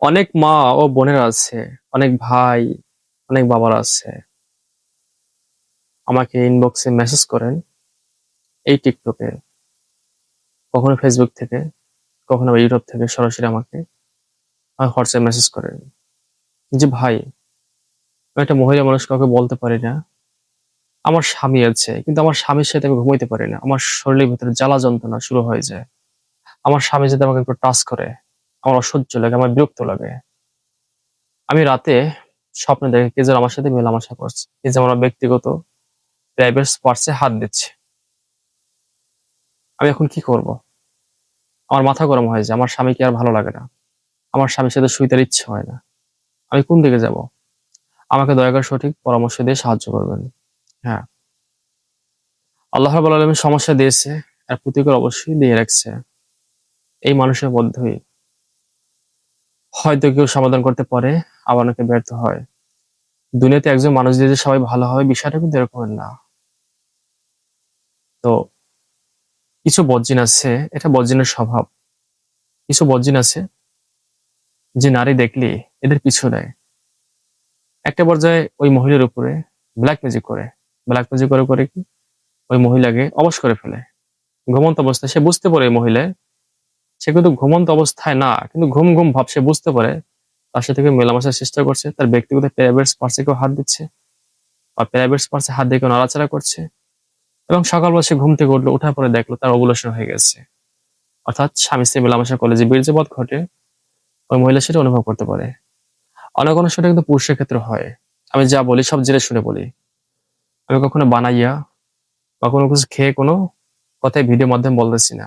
অনেক মা ও বোনেরা আছে, অনেক ভাই, অনেক বাবারা আছে। আমাকে ইনবক্সে মেসেজ করেন এই টিকটকে। কখনো ফেসবুক থেকে, কখনো ইউটিউব থেকে সরাসরি আমাকে হোয়াটসঅ্যাপ মেসেজ করেন। যে, ভাই একটা মহিলা মানুষ, কাউকে বলতে পারি না। আমার স্বামী আছে, কিন্তু আমার স্বামীর সাথে আমি ঘুমাইতে পারি না। আমার শরীরের ভিতরে জ্বালা যন্ত্রণা শুরু হয়ে যায়। আমার স্বামী যদি আমাকে একটু টাচ করে আমার অসহ্য লাগে, আমার বিরক্ত লাগে। আমি রাতে স্বপ্নে দেখে কে যেন আমার সাথে মেলামেশা করছে, কে যেন আমার ব্যক্তিগত প্রাইভেট স্পর্টসে হাত দিচ্ছে। আমি এখন কি করব? আমার মাথা গরম হয়ে যায়, আমার স্বামীকে আর ভালো লাগে না। আমার স্বামীর সাথে শুইতে ইচ্ছে হয় না। আমি কোন দিকে যাব? আমাকে দয়া করে সঠিক পরামর্শ দিয়ে সাহায্য করবেন। হ্যাঁ। আল্লাহ রাব্বুল আলামিন সমস্যা দিয়েছে, আর প্রতিকার অবশ্যই দিয়ে রাখছে। এই মানুষের মধ্যেই হয়তো কেউ সমাধান করতে পারে, আবার অনেকে ব্যর্থ হয়। দুনিয়াতে একজন মানুষ দিয়ে সবাই ভালো হবে বিষয়টা কিন্তু এরকম না। তো কিছু বজ্জিন আছে, এটা বজ্জিনের স্বভাব। কিছু বজ্জিন আছে যে নারী দেখলে এদের পিছু দেয় একটা পর্যায়ে ওই মহিলার উপরে ব্ল্যাক ম্যাজিক করে। ব্ল্যাক ম্যাজিক করে করে কি? ওই মহিলাকে অবশ করে ফেলে। ঘুমন্ত অবস্থায় সে বুঝতে পারে এই মহিলায় সে কিন্তু ঘুমন্ত অবস্থায় না, কিন্তু ঘুম ঘুম ভাব সে বুঝতে পারে। তার সাথে কেউ মেলামেশার চেষ্টা করছে, তার ব্যক্তিগত প্রাইভেট স্পার্সে কেউ হাত দিচ্ছে আর প্রাইভেট স্পার্সে হাত দিয়ে কেউ নাড়াচাড়া করছে। এবং সকালবেলা সে ঘুম থেকে উঠল ওঠার পরে দেখল তার অবলেশন হয়ে গেছে। অর্থাৎ স্বামী স্ত্রী মেলামেশা করলে যে বীর্যবধ ঘটে, ওই মহিলা সেটা অনুভব করতে পারে। অনেক অনেক সেটা কিন্তু পুরুষের ক্ষেত্রে হয়। আমি যা বলি সব জেনে শুনে বলি। আমি কখনো বানাইয়া বা কোনো কিছু খেয়ে কোনো কথাই ভিডিও মাধ্যমে বলতেছি না।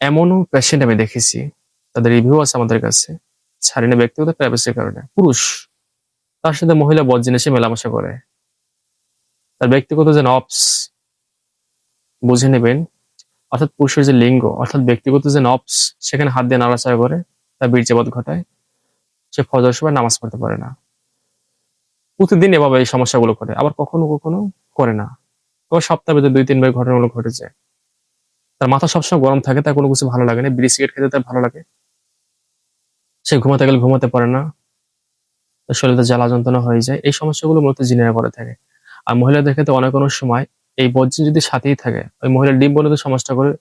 এমনও পেশেন্ট আমি দেখেছি। তাদের রিভিউ আছে আমাদের কাছে। ছাড়ি না ব্যক্তিগত প্রাইভেসির কারণে। পুরুষ। তার সাথে মহিলা বদ জিনিসে মেলামেশা করে। তার ব্যক্তিগত যে নবস বুঝে নেবেন। অর্থাৎ পুরুষের যে লিঙ্গ, অর্থাৎ ব্যক্তিগত যে নবস সেখানে হাত দিয়ে নাড়াচাড়া করে তার বীর্যবধ ঘটায়। সে ফজর সময় নামাজ পড়তে পারে না। প্রতিদিন এভাবে এই সমস্যাগুলো করে। আবার কখনো কখনো করে না। তবে সপ্তাহে দুই তিনবার ঘটনাগুলো ঘটে যায়। তার মাথা সবসময় গরম থাকে, তার কোনো কিছু ভালো লাগে না। বিড়ি সিগারেট খেতে তার ভালো লাগে। সে ঘুমাতে গেলে ঘুমাতে পারে না। তার শরীরে জ্বালা যন্ত্রণা হয়ে যায়। এই সমস্যাগুলো মূলত জিনেরা করে থাকে। আর মহিলাদের ক্ষেত্রে অনেক অনেক সময় এই বজ্র যদি সাথেই থাকে, ওই মহিলার ডিম বলতে সমস্যা করে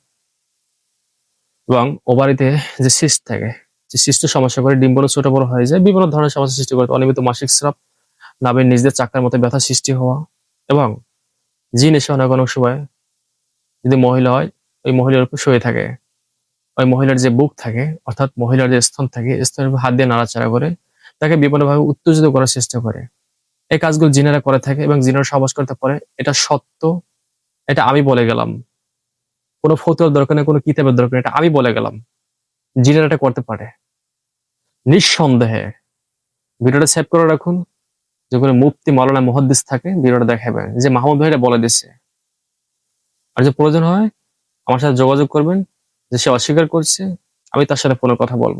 এবং ওবারিতে যে সিস্ট থাকে, যে সিস্ট সমস্যা করে ডিম বলে ছোট বড় হয়ে যায়। বিভিন্ন ধরনের সমস্যা সৃষ্টি করে। অনিয়মিত মাসিক স্রাব নাবের নিজেদের চাকার মতো ব্যথা সৃষ্টি হওয়া এবং জিন এসে অনেক অনেক সময় যদি মহিলা হয় ওই মহিলার উপর শুয়ে থাকে। ওই মহিলার যে বুক থাকে, অর্থাৎ মহিলার যে স্তন থাকে স্তনের হাত দিয়ে নাড়াচাড়া করে, তাকে বিভিন্নভাবে উত্তেজিত করার চেষ্টা করে। এই কাজগুলো জিনেরা করে থাকে এবং জিনেরা সহবাস করতে পারে এটা সত্য, এটা আমি বলে গেলাম। কোনো ফতুয়ার দরকার নেই, কোনো কিতাবের দরকার নেই, এটা আমি বলে গেলাম। জিনেরা এটা করতে পারে। নিঃসন্দেহে। ভিডিওটা সেভ করে রাখুন। যেখানে মুফতি মৌলানা মুহাদ্দিস থাকে, ভিডিওটা দেখাবেন। যে মাহমুদ ভাই এটা বলে দিচ্ছে আর যে প্রয়োজন হয় আমার সাথে যোগাযোগ করবেন যে সে অস্বীকার করছে আমি তার সাথে কোনো কথা বলব।